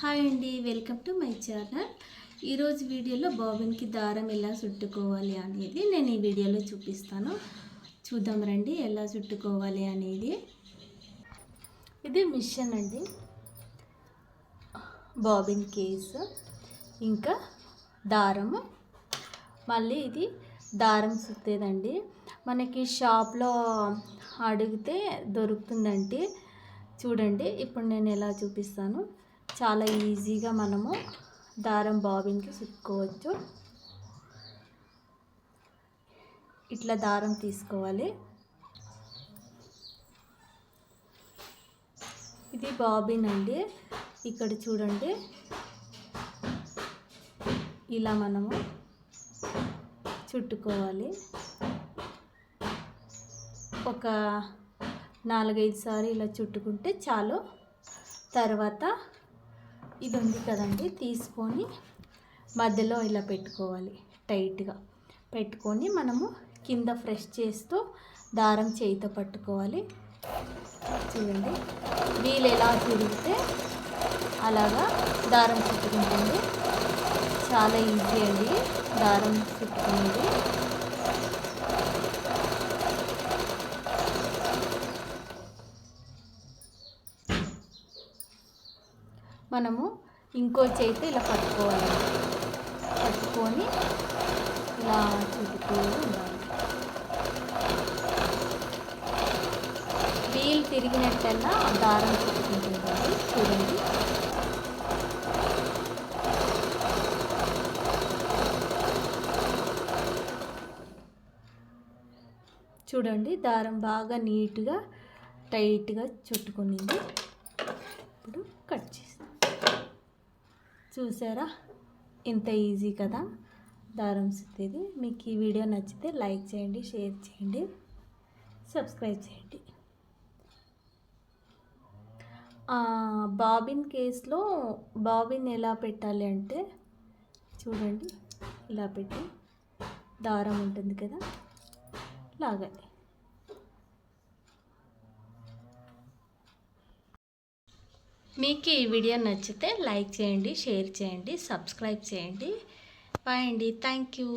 Hi అండి welcome to my channel. ఈరోజు వీడియోలో బాబిన్కి దారం ఎలా చుట్టుకోవాలి అనేది నేను ఈ వీడియోలో చూపిస్తాను. చూద్దాం రండి ఎలా చుట్టుకోవాలి అనేది. ఇది మిషన్ అండి. Bobbin case. ఇంకా దారము. మళ్ళీ ఇది దారం సుత్తేదండి. మనకి షాప్లో అడిగితే దొరుకుతుందండి. చూడండి ఇప్పుడు నేను ఎలా చూపిస్తాను. చాలా ఈజీగా మనము దారం బాబిన్కి చుట్టుకోవచ్చు ఇట్లా దారం తీసుకోవాలి. ఇది బాబిన్ అండి ఇక్కడ చూడండి. ఇలా మనము చుట్టుకోవాలి. ఒక నాలుగైదు సార్లు ఇలా చుట్టుకుంటే చాలు. తర్వాత ఇది ఉంది కదండి తీసుకొని మధ్యలో ఇలా పెట్టుకోవాలి టైట్గా. పెట్టుకొని మనము కింద ఫ్రెష్ చేస్తూ దారం చేయితో పట్టుకోవాలి. చూడండి వీలు ఎలా తిరిగితే అలాగా దారం చుట్టుకుంటుంది. చాలా ఈజీ అండి దారం చుట్టుకునేది. మనము ఇంకో చేతి ఇలా పట్టుకోవాలి. పట్టుకొని ఇలా చుట్టుతూ ఉండాలి. వీల్ తిరిగినట్టల్లా దారం చుట్టుకుంటుండాలి చూడండి. చూడండి దారం బాగా నీట్గా టైట్గా చుట్టుకునింది. ఇప్పుడు కట్ చేస్తాం. చూసారా? ఇంత ఈజీ కదా? దారం సుత్తేది మీకు ఈ వీడియో నచ్చితే లైక్ చేయండి షేర్ చేయండి సబ్స్క్రైబ్ చేయండి. బాబిన్ కేస్లో బాబిన్ ఎలా పెట్టాలి అంటే చూడండి ఇలా పెట్టి దారం ఉంటుంది కదా లాగాలి మీకు ఈ వీడియో నచ్చితే లైక్ చేయండి షేర్ చేయండి సబ్స్క్రైబ్ చేయండి. బాయ్ అండి. Thank you.